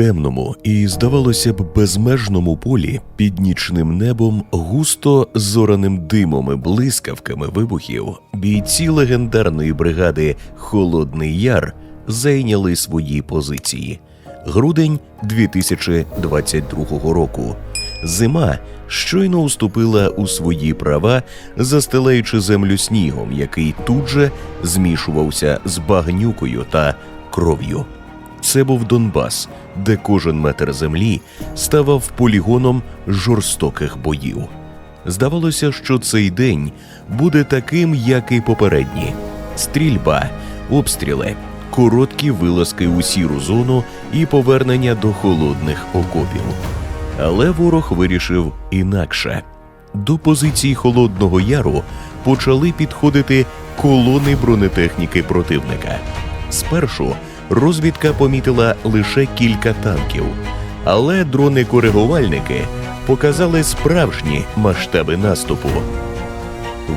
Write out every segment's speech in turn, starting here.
темному і, здавалося б, безмежному полі під нічним небом, густо зораним димом і блискавками вибухів, бійці легендарної бригади Холодний Яр зайняли свої позиції. Грудень 2022 року. Зима щойно уступила у свої права, застилаючи землю снігом, який тут же змішувався з багнюкою та кров'ю. Це був Донбас, де кожен метр землі ставав полігоном жорстоких боїв. Здавалося, що цей день буде таким, як і попередні: стрільба, обстріли, короткі вилазки у сіру зону і повернення до холодних окопів. Але ворог вирішив інакше. До позицій Холодного Яру почали підходити колони бронетехніки противника. Спершу розвідка помітила лише кілька танків, але дрони-коригувальники показали справжні масштаби наступу.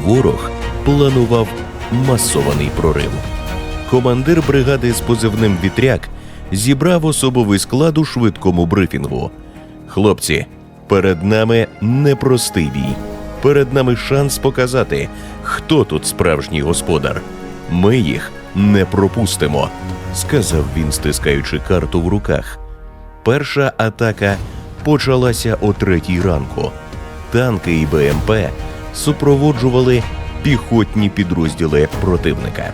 Ворог планував масований прорив. Командир бригади з позивним Вітряк зібрав особовий склад у швидкому брифінгу. Хлопці, перед нами непростий бій. Перед нами шанс показати, хто тут справжній господар. Ми їх не пропустимо, сказав він, стискаючи карту в руках. Перша атака почалася о третій ранку. Танки і БМП супроводжували піхотні підрозділи противника.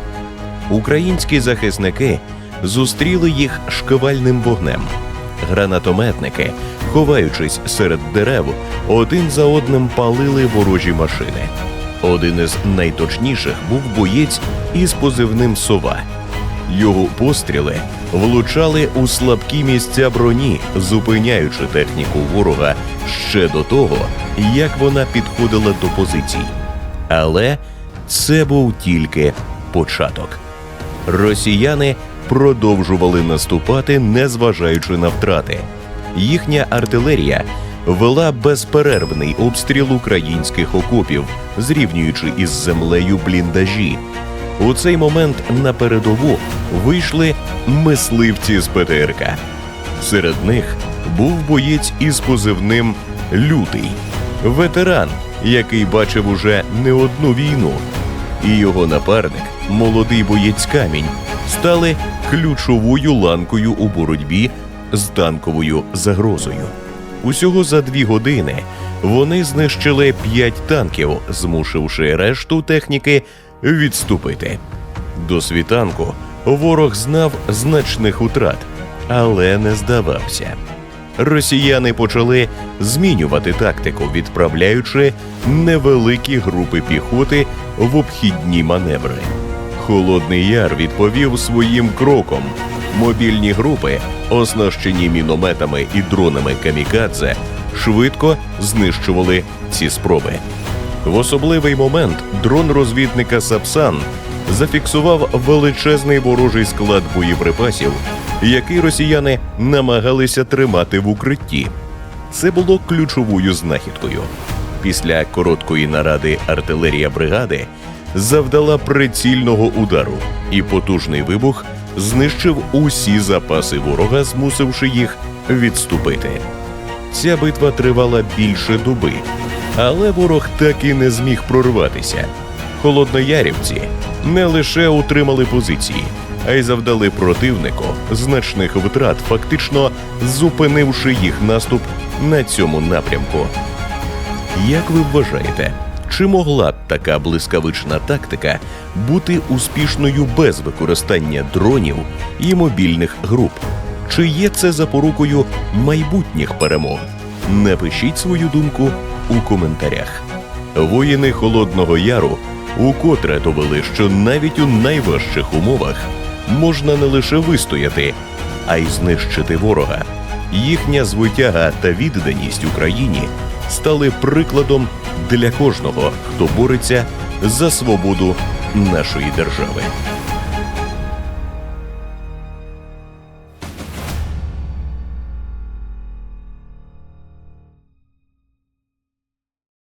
Українські захисники зустріли їх шквальним вогнем. Гранатометники, ховаючись серед дерев, один за одним палили ворожі машини. Один із найточніших був боєць із позивним сова. Його постріли влучали у слабкі місця броні, зупиняючи техніку ворога ще до того, як вона підходила до позицій. Але це був тільки початок. Росіяни продовжували наступати, незважаючи на втрати. Їхня артилерія вела безперервний обстріл українських окопів, зрівнюючи із землею бліндажі. У цей момент на передову вийшли мисливці з ПТРК. Серед них був боєць із позивним Лютий, ветеран, який бачив уже не одну війну, і його напарник, молодий боєць камінь, стали ключовою ланкою у боротьбі з танковою загрозою. Усього за дві години вони знищили п'ять танків, змусивши решту техніки відступити. До світанку ворог знав значних утрат, але не здавався. Росіяни почали змінювати тактику, відправляючи невеликі групи піхоти в обхідні маневри. Холодний Яр відповів своїм кроком. Мобільні групи, оснащені мінометами і дронами камікадзе, швидко знищували ці спроби. В особливий момент дрон розвідника Сапсан зафіксував величезний ворожий склад боєприпасів, який росіяни намагалися тримати в укритті. Це було ключовою знахідкою. Після короткої наради артилерія бригади завдала прицільного удару, і потужний вибух знищив усі запаси ворога, змусивши їх відступити. Ця битва тривала більше доби, але ворог так і не зміг прорватися. Холодноярівці не лише утримали позиції, а й завдали противнику значних втрат, фактично зупинивши їх наступ на цьому напрямку. Як ви вважаєте, чи могла б така блискавична тактика бути успішною без використання дронів і мобільних груп? Чи є це запорукою майбутніх перемог? Напишіть свою думку у коментарях. Воїни Холодного Яру укотре довели, що навіть у найважчих умовах можна не лише вистояти, а й знищити ворога. Їхня звитяга та відданість Україні стали прикладом для кожного, хто бореться за свободу нашої держави.